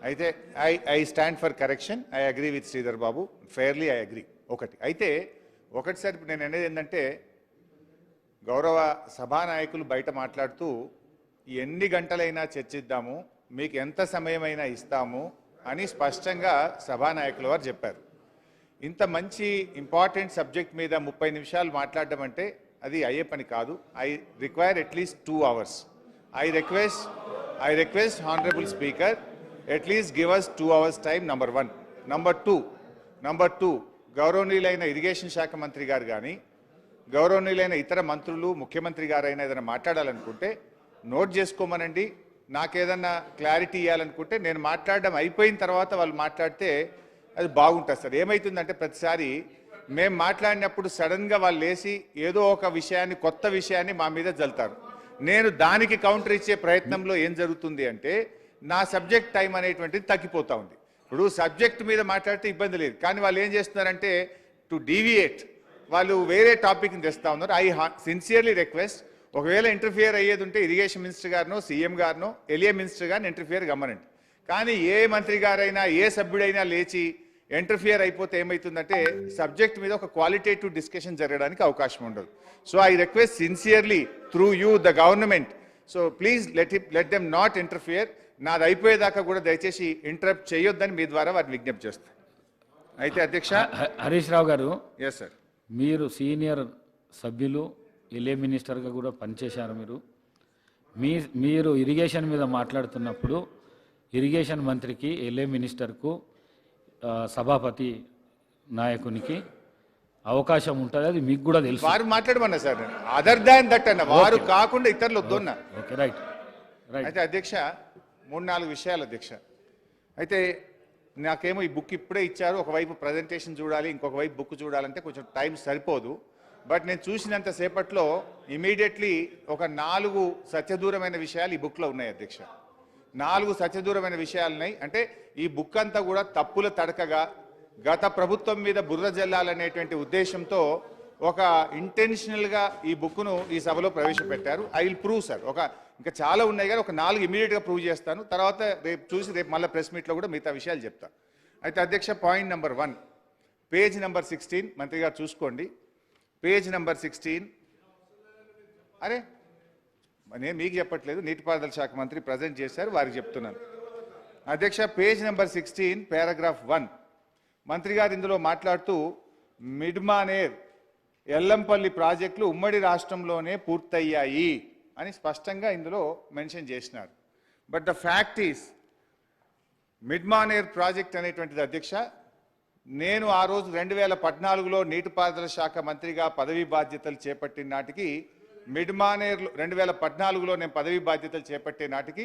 అయితే I I stand for correction I agree with Sridhar Babu fairly I agree ఒకటి. అయితే ఒకటిసారి sir నేను అనేది ఏంటంటే గౌరవ సభానాయకులు బయట మాట్లాడుతూ ఎన్ని గంటలైనా చర్చిద్దాము మీకు ఎంత సమయమైనా ఇస్తాము అని స్పష్టంగా సభానాయకుల వారు చెప్పారు. ఇంత మంచి ఇంపార్టెంట్ సబ్జెక్ట్ మీద ముప్పై నిమిషాలు మాట్లాడడం అంటే అది అయ్యే పని కాదు. I require at least two hours I request I request honourable speaker at least give us two hours time number one number two number two గౌరవనీయులైన ఇరిగేషన్ శాఖ మంత్రి గారు కానీ గౌరవనీయులైన ఇతర మంత్రులు ముఖ్యమంత్రి గారైనా ఏదైనా మాట్లాడాలనుకుంటే నోట్ చేసుకోమనండి. నాకేదన్నా క్లారిటీ ఇవ్వాలనుకుంటే నేను మాట్లాడడం అయిపోయిన తర్వాత వాళ్ళు మాట్లాడితే అది బాగుంటుంది సార్. ఏమవుతుందంటే ప్రతిసారి మేము మాట్లాడినప్పుడు సడన్గా వాళ్ళు లేచి ఏదో ఒక విషయాన్ని కొత్త విషయాన్ని మా మీద జల్తారు నేను దానికి కౌంటర్ ఇచ్చే ప్రయత్నంలో ఏం జరుగుతుంది అంటే నా సబ్జెక్ట్ టైం అనేటువంటిది తగ్గిపోతా ఉంది. ఇప్పుడు సబ్జెక్ట్ మీద మాట్లాడితే ఇబ్బంది లేదు. కానీ వాళ్ళు ఏం చేస్తున్నారంటే టు డీవియేట్ వాళ్ళు వేరే టాపిక్ని తెస్తా ఉన్నారు. ఐ సిన్సియర్లీ రిక్వెస్ట్ ఒకవేళ ఇంటర్ఫియర్ అయ్యేది ఉంటే ఇరిగేషన్ మినిస్టర్ గారినో సీఎం గారినో ఎలియా మినిస్టర్ గారిని ఇంటర్ఫియర్ గమ్మనండి కానీ ఏ మంత్రి గారైనా ఏ సభ్యుడైనా లేచి ఇంటర్ఫియర్ అయిపోతే ఏమవుతుందంటే సబ్జెక్ట్ మీద ఒక క్వాలిటేటివ్ డిస్కషన్ జరగడానికి అవకాశం ఉండదు. So I request sincerely through you the government so please let it let them not interfere నాది అయిపోయేదాకా కూడా దయచేసి ఇంటరప్ట్ చేయొద్దని మీ ద్వారా వారిని విజ్ఞప్తి చేస్తాను అయితే అధ్యక్ష? హరీష్ రావు గారు ఎస్ సార్ మీరు సీనియర్ సభ్యులు ఎల్ఏ మినిస్టర్గా కూడా పనిచేశారు మీరు. మీ మీరు ఇరిగేషన్ మీద మాట్లాడుతున్నప్పుడు ఇరిగేషన్ మంత్రికి ఎల్ఏ మినిస్టర్కు సభాపతి నాయకునికి అవకాశం ఉంటుంది అది మీకు కూడా తెలుసు. వారు మాట్లాడమన్నా సార్ అదర్ దాన్ దట్ అన్న వారు కాకుండా ఇతరులు వద్దన్నా ఓకే రైట్ రైట్ అయితే అధ్యక్ష మూడు నాలుగు విషయాలు అధ్యక్ష. అయితే నాకేమో ఈ బుక్ ఇప్పుడే ఇచ్చారు ఒకవైపు ప్రజెంటేషన్ చూడాలి ఇంకొక వైపు బుక్ చూడాలంటే కొంచెం టైం సరిపోదు. బట్ నేను చూసినంత సేపట్లో ఇమీడియట్లీ ఒక నాలుగు సత్యదూరమైన విషయాలు ఈ బుక్లో ఉన్నాయి అధ్యక్ష. నాలుగు సత్యదూరమైన విషయాలున్నాయి. అంటే ఈ బుక్ అంతా కూడా తప్పుల తడకగా గత ప్రభుత్వం మీద బుర్ర జల్లాలనేటువంటి ఉద్దేశంతో ఒక ఇంటెన్షనల్గా ఈ బుక్ను ఈ సభలో ప్రవేశపెట్టారు. I will prove sir. ఒక ఇంకా చాలా ఉన్నాయి కానీ ఒక నాలుగు ఇమీడియట్గా ప్రూవ్ చేస్తాను. తర్వాత రేపు చూసి రేపు మళ్ళీ ప్రెస్ మీట్లో కూడా మిగతా విషయాలు చెప్తాను అయితే అధ్యక్ష point number one page number sixteen మంత్రి గారు చూసుకోండి. Page number sixteen. అరే! నేను మీకు చెప్పట్లేదు నీటిపారుదల శాఖ మంత్రి ప్రజెంట్ చేశారు వారికి చెప్తున్నాను. అధ్యక్ష page number sixteen paragraph one మంత్రి గారు ఇందులో మాట్లాడుతూ మిడ్మానేర్ ఎల్లంపల్లి ప్రాజెక్టులు ఉమ్మడి రాష్ట్రంలోనే పూర్తయ్యాయి అని స్పష్టంగా ఇందులో మెన్షన్ చేసినారు. But the fact is Mid Manair project అనేటువంటిది అధ్యక్ష నేను ఆ రోజు రెండు వేల పద్నాలుగులో నీటిపారుదల శాఖ మంత్రిగా పదవీ బాధ్యతలు చేపట్టిన నాటికి మిడ్మానేర్లో రెండు వేల పద్నాలుగులో నేను పదవీ బాధ్యతలు చేపట్టే నాటికి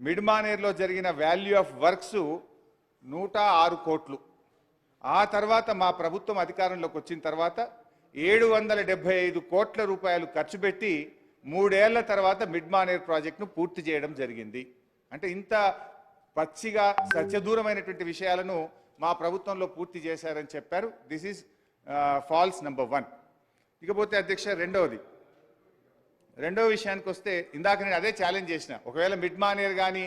మిడ్మానేర్లో జరిగిన వాల్యూ ఆఫ్ వర్క్స్ నూట ఆరు కోట్లు. ఆ తర్వాత మా ప్రభుత్వం అధికారంలోకి వచ్చిన తర్వాత ఏడు వందల డెబ్బై ఐదు కోట్ల రూపాయలు ఖర్చు పెట్టి మూడేళ్ళ తర్వాత మిడ్మానేర్ ప్రాజెక్టును పూర్తి చేయడం జరిగింది. అంటే ఇంత పచ్చిగా సత్యదూరమైనటువంటి విషయాలను మా ప్రభుత్వంలో పూర్తి చేశారని చెప్పారు. This is false number one ఇకపోతే అధ్యక్ష రెండవది. రెండో విషయానికి వస్తే ఇందాక నేను అదే ఛాలెంజ్ చేసిన. ఒకవేళ మిడ్ మానేర్ కానీ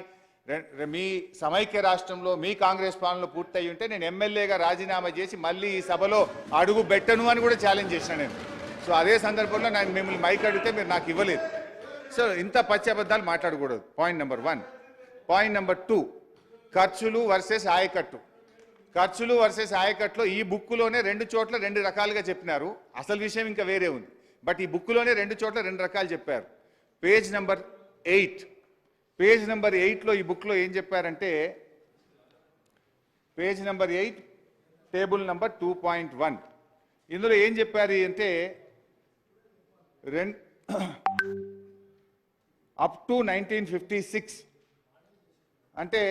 మీ సమైక్య రాష్ట్రంలో మీ కాంగ్రెస్ పాలనలో పూర్తయి ఉంటే నేను ఎమ్మెల్యేగా రాజీనామా చేసి మళ్ళీ ఈ సభలో అడుగు పెట్టను అని కూడా ఛాలెంజ్ చేసిన నేను. సో అదే సందర్భంలో నేను మిమ్మల్ని మైక్ అడిగితే మీరు నాకు ఇవ్వలేదు. సో ఇంత పచ్చి అబద్ధాలు మాట్లాడకూడదు. Point number one point number two ఖర్చులు వర్సెస్ ఆయకట్టు. ఖర్చులు వర్సెస్ ఆయకట్లో ఈ బుక్కులోనే రెండు చోట్ల రెండు రకాలుగా చెప్పినారు. అసలు విషయం ఇంకా వేరే ఉంది. బట్ ఈ బుక్లోనే రెండు చోట్ల రెండు రకాలు చెప్పారు. Page number eight page number ఎయిట్లో ఈ బుక్లో ఏం చెప్పారంటే page number eight table number two point one ఇందులో ఏం చెప్పారు అంటే రెండు up to nineteen fifty six అంటే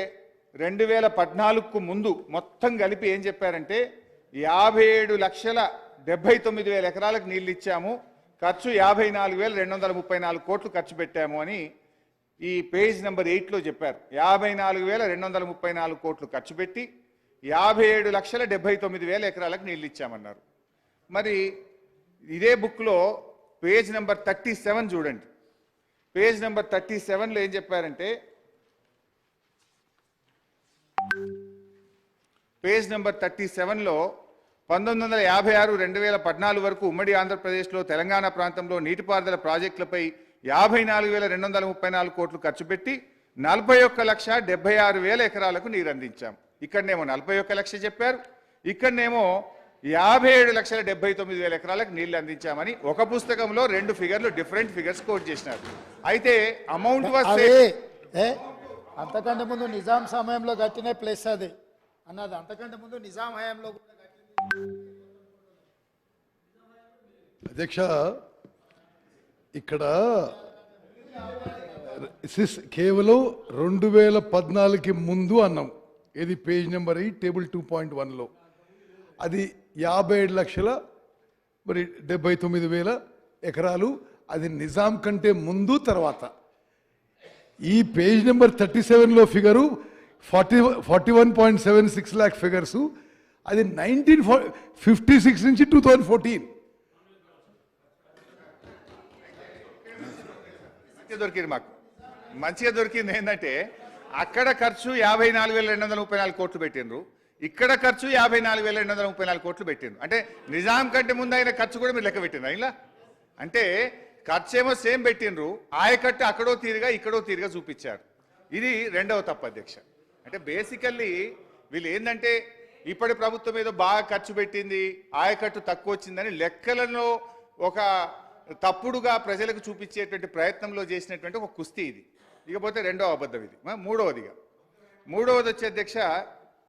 రెండు వేల పద్నాలుగుకు ముందు మొత్తం కలిపి ఏం చెప్పారంటే యాభై ఏడు లక్షల డెబ్బై తొమ్మిది వేల ఎకరాలకు నీళ్ళు ఇచ్చాము. ఖర్చు యాభై నాలుగు వేల రెండు వందల ముప్పై నాలుగు కోట్లు ఖర్చు పెట్టాము అని ఈ పేజ్ నెంబర్ ఎయిట్లో చెప్పారు. యాభై నాలుగు వేల రెండు వందల ముప్పై నాలుగు కోట్లు ఖర్చు పెట్టి యాభై ఏడు లక్షల డెబ్బై తొమ్మిది వేల ఎకరాలకు నీళ్ళు ఇచ్చామన్నారు. మరి ఇదే బుక్లో పేజ్ నెంబర్ థర్టీ సెవెన్ చూడండి. పేజ్ నెంబర్ థర్టీ సెవెన్లో ఏం చెప్పారంటే పేజ్ నెంబర్ థర్టీ సెవెన్లో పంతొమ్మిది వందల యాభై ఆరు రెండు వేల పద్నాలుగు వరకు ఉమ్మడి ఆంధ్రప్రదేశ్లో తెలంగాణ ప్రాంతంలో నీటిపారుదల ప్రాజెక్టులపై యాభై నాలుగు వేల రెండు వందల ముప్పై నాలుగు కోట్లు ఖర్చు పెట్టి నలభై ఒక్క లక్ష డెబ్బై ఆరు వేల ఎకరాలకు నీరు అందించాం. ఇక్కడనేమో నలభై ఒక్క లక్ష చెప్పారు. ఇక్కడనేమో యాభై ఏడు లక్షల డెబ్బై తొమ్మిది వేల ఎకరాలకు నీళ్ళు అందించామని ఒక పుస్తకంలో రెండు ఫిగర్లు డిఫరెంట్ ఫిగర్స్ కోట్ చేసినారు. అయితే అమౌంట్ అంతకంటే ముందు నిజాం సమయంలో కట్టిన ప్లేస్ అది. అన్నది అంతకంటే ముందు నిజాం హయాంలో కూడా అధ్యక్ష ఇక్కడ సిస్ కేవలం రెండు వేల పద్నాలుగుకి ముందు అన్నాం. ఇది page number eight table two point వన్లో. అది యాభై ఏడు లక్షల మరి డెబ్బై తొమ్మిది వేల ఎకరాలు. అది నిజాం కంటే ముందు తర్వాత. ఈ పేజ్ నెంబర్ థర్టీ సెవెన్లో figure forty forty one point seven six lakh figures. అది నైన్టీన్ ఫిఫ్టీ సిక్స్ నుంచి టూ థౌజండ్ ఫోర్టీన్ దొరికింది మాకు. మంచిగా దొరికింది ఏంటంటే అక్కడ ఖర్చు యాభై నాలుగు వేల రెండు వందల ముప్పై నాలుగు కోట్లు పెట్టిండ్రు. ఇక్కడ ఖర్చు యాభై నాలుగు వేల రెండు వందల ముప్పై నాలుగు కోట్లు పెట్టిండ్రు. అంటే నిజాం కంటే ముందు అయిన ఖర్చు కూడా మీరు లెక్క పెట్టిండ్రు ఇలా అంటే ఖర్చు ఏమో సేమ్ పెట్టిండ్రు. ఆయకట్టు అక్కడో తీరుగా ఇక్కడో తీరుగా చూపించారు. ఇది రెండవ తప్పు అధ్యక్ష. అంటే బేసికల్లీ వీళ్ళు ఏంటంటే ఇప్పటి ప్రభుత్వం ఏదో బాగా ఖర్చు పెట్టింది ఆయకట్టు తక్కువ వచ్చిందని లెక్కలలో ఒక తప్పుడుగా ప్రజలకు చూపించేటువంటి ప్రయత్నంలో చేసినటువంటి ఒక కుస్తీ ఇది. ఇకపోతే రెండవ అబద్ధం ఇది. మూడవదిగా. మూడవది వచ్చే అధ్యక్ష